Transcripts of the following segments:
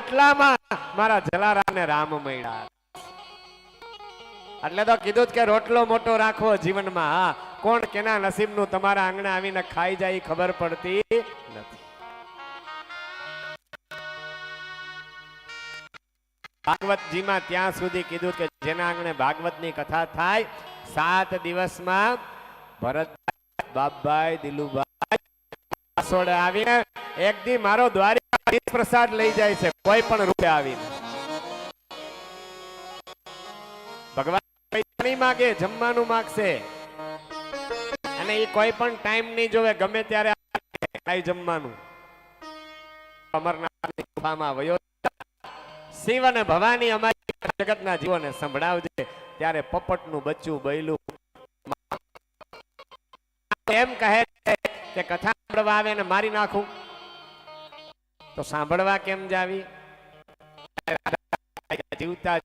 રોટલામાં મારા જલારામને રામ મળ્યા. એટલે તો કીધું જ કે રોટલો મોટો રાખવો જીવનમાં કોણ કેના નસીબનું તમારા આંગણે આવીને ખાઈ જાય ખબર પડતી નથી. ભાગવતજીમાં ત્યાં સુધી કીધું કે જેના આંગણે ભાગવતની કથા થાય, સાત દિવસમાં ભરત બાપભાઈ, દિલુભાઈ આવીને એક દી મારો દ્વારિકા પ્રસાદ લઈ જાય છે, કોઈ પણ રૂપે આવીને. ભગવાન માગે, જમવાનું માગશે. અને એ કોઈ પણ ટાઈમ નહીં જોવે, ગમે ત્યારે ખાઈ જમવાનું. અમરનાથની ગુફામાં વયો શિવ અને ભવાની અમારી જગતના જીવોને સંભળાવજે, ત્યારે પપટનું બચ્ચું બૈલું. એમ કહે કે કથા સાંભળવા આવે ને મારી નાખું. તો સાંભળવા કેમ જાવી જીવતા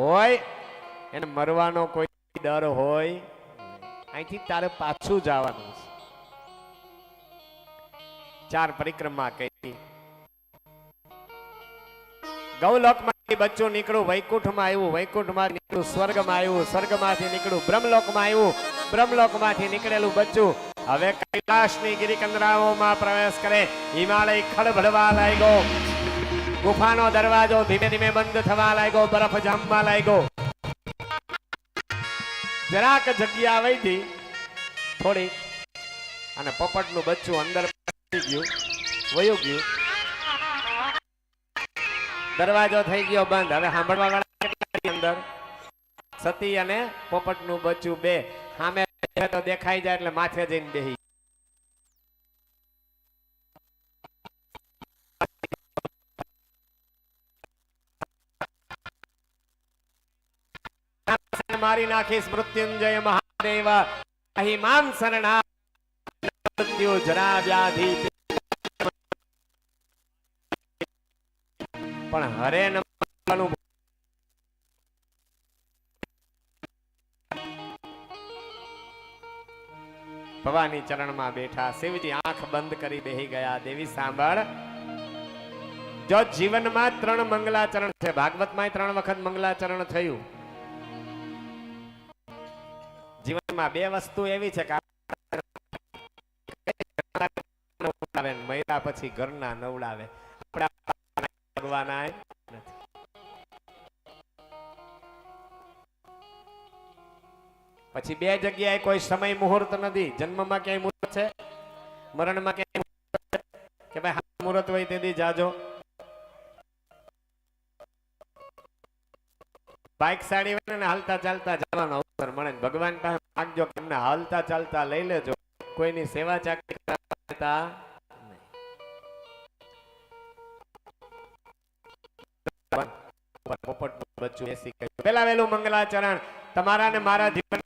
હોય, એને મરવાનો કોઈ ડર હોય. અહીંથી તારે પાછું જવાનું છે ચાર પરિક્રમા કરી ગૌલોકમાંથી બચ્ચું નીકળ્યું વૈકુંઠમાં આવ્યું, વૈકુંઠમાં નીકળ્યું સ્વર્ગમાં આવ્યું, સ્વર્ગમાંથી નીકળ્યું બ્રહ્મલોકમાં આવ્યું, બ્રહ્મલોકમાંથી નીકળેલું બચ્ચું હવે કૈલાસની ગિરિકંદરાઓમાં પ્રવેશ કરે. હિમાલય ખડભડવા લાગ્યો. ગુફાનો દરવાજો ધીમે ધીમે બંધ થવા લાગ્યો. બરફ જામવા લાગ્યો. જરાક જગ્યા વૈધી. થોડી અને પોપટનું બચ્ચું અંદર ગયું. વયું ગયું. દરવાજો થઈ ગયો બંધ. હવે સાંભળવા વાળા અંદર? સતી અને પોપટનું બચ્ચું બે. સામે તો દેખાઈ જાય એટલે માથે જઈને બેહી મારી નાખીશ મૃત્યુંજય મહાદેવ. અહીં માન શરણા મૃત્યુ જરા વ્યાધિ. પણ હરે નમવાનું ભવાની ચરણમાં બેઠા, શિવજી આંખ બંધ કરી બેહી ગયા. દેવી સાંભળ. જો જીવનમાં ત્રણ મંગલાચરણ છે ભાગવતમાં ત્રણ વખત મંગલાચરણ થયું. જીવનમાં બે વસ્તુ એવી છે કે મહિલા પછી ઘરના નવડાવે. આપણા ભગવાન નથી પછી બે જગ્યાએ કોઈ સમય મુહૂર્ત નથી. જન્મમાં ક્યાંય મુહૂર્ત છે? મરણમાં ક્યાંય? કે ભાઈ, હા, મુહૂર્ત હોય તેથી જાજો. બાઇક સાડી ને હાલતા ચાલતા જવાનો અવસર મળે ભગવાન પાસે માગજો કે એમને હાલતા ચાલતા લઈ લેજો. કોઈની સેવા ચાકરી કરતા પોપટ બચ્ચું એસી પેલા વેલું મંગલાચરણ. તમારા ને મારા જીવનમાં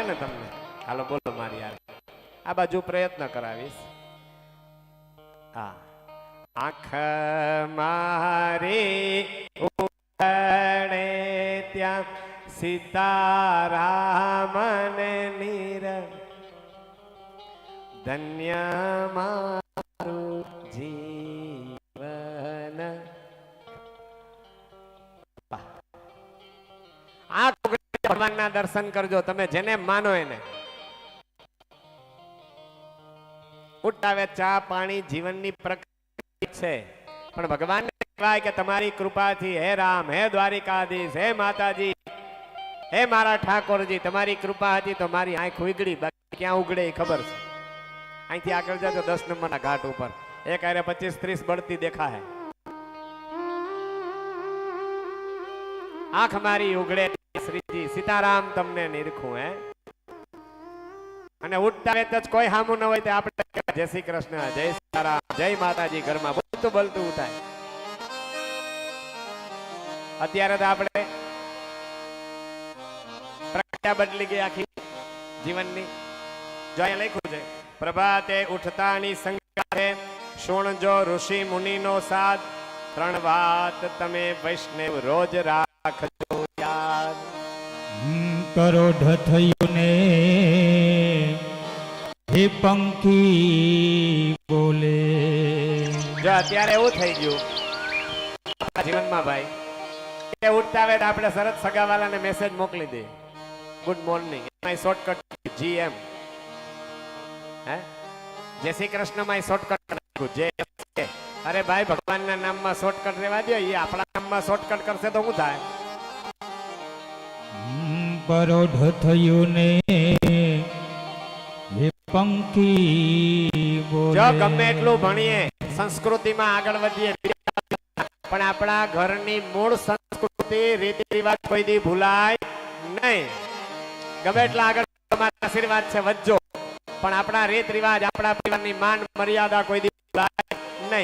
આવડે ને તમને? હાલો, બોલો મારી યાર. આ બાજુ પ્રયત્ન કરાવીશ. હા. આંખ મારી ઉડે ત્યાં સીતારામ ને નીર. ધન્ય મારું ભગવાનના દર્શન કરજો, તમે જેને માનો એને. ઉઠાવે ચા પાણી જીવનની પ્રકૃતિ છે. પણ ભગવાન કહેવાય કે તમારી કૃપાથી, હે રામ, હે દ્વારિકાધીશ, હે માતાજી, હે મારા ઠાકોરજી, તમારી કૃપા હતી તો મારી આંખ ઉગડી બાકી ક્યાં ઉગડે એ ખબર છે? અહીંથી આગળ જતો દસ નંબરના ઘાટ ઉપર. એક આરે પચીસ ત્રીસ બળતી દેખાય. આંખ મારી ઉગડે શ્રીજી સીતારામ તમને નિરખું, હે? અને ઉઠતા વેત જ કોઈ હામું ન હોય તે આપણે જય શ્રી કૃષ્ણ, જય સીતારામ, જય માતાજી ઘરમાં બોલતું બોલતું ઉઠાય. અત્યારે તો આપણે પ્રક્રિયા બદલી ગઈ આખી જીવનની. જો લખ્યું છે, પ્રભાતે ઉઠતાની છે સુણજો ઋષિ મુનિનો સાથ ત્રણ વાત તમે વૈષ્ણવ રોજ રાખજો. કરોઢ થયું ને હે પંખી બોલે જો અત્યારે એવું થઈ ગયું જીવનમાં ભાઈ, એ ઉઠતા આવે આપણે સરત સગાવાલાને મેસેજ મોકલી દે. Good morning my shortcut GM હે? જય શ્રી કૃષ્ણ માય શોર્ટકટ નાખ્યું જે અરે ભાઈ, ભગવાનના નામમાં શોર્ટકટ રહેવા દે એ આપણા નામમાં શોર્ટકટ કરશે તો શું થાય? કરોઢ થયું ને હે પંખી જો ગમે એટલું ભણીએ, સંસ્કૃતિમાં આગળ વધીએ, પણ આપણા ઘરની મૂળ સંસ્કૃતિ રીતિ રિવાજ કોઈ દી ભૂલાય નહીં. ગમે એટલા આગળ તમારા આશીર્વાદ છે વચ્ચો પણ આપણા રીત રિવાજ આપણા પરિવારની માન મર્યાદા કોઈ દી ભૂલાય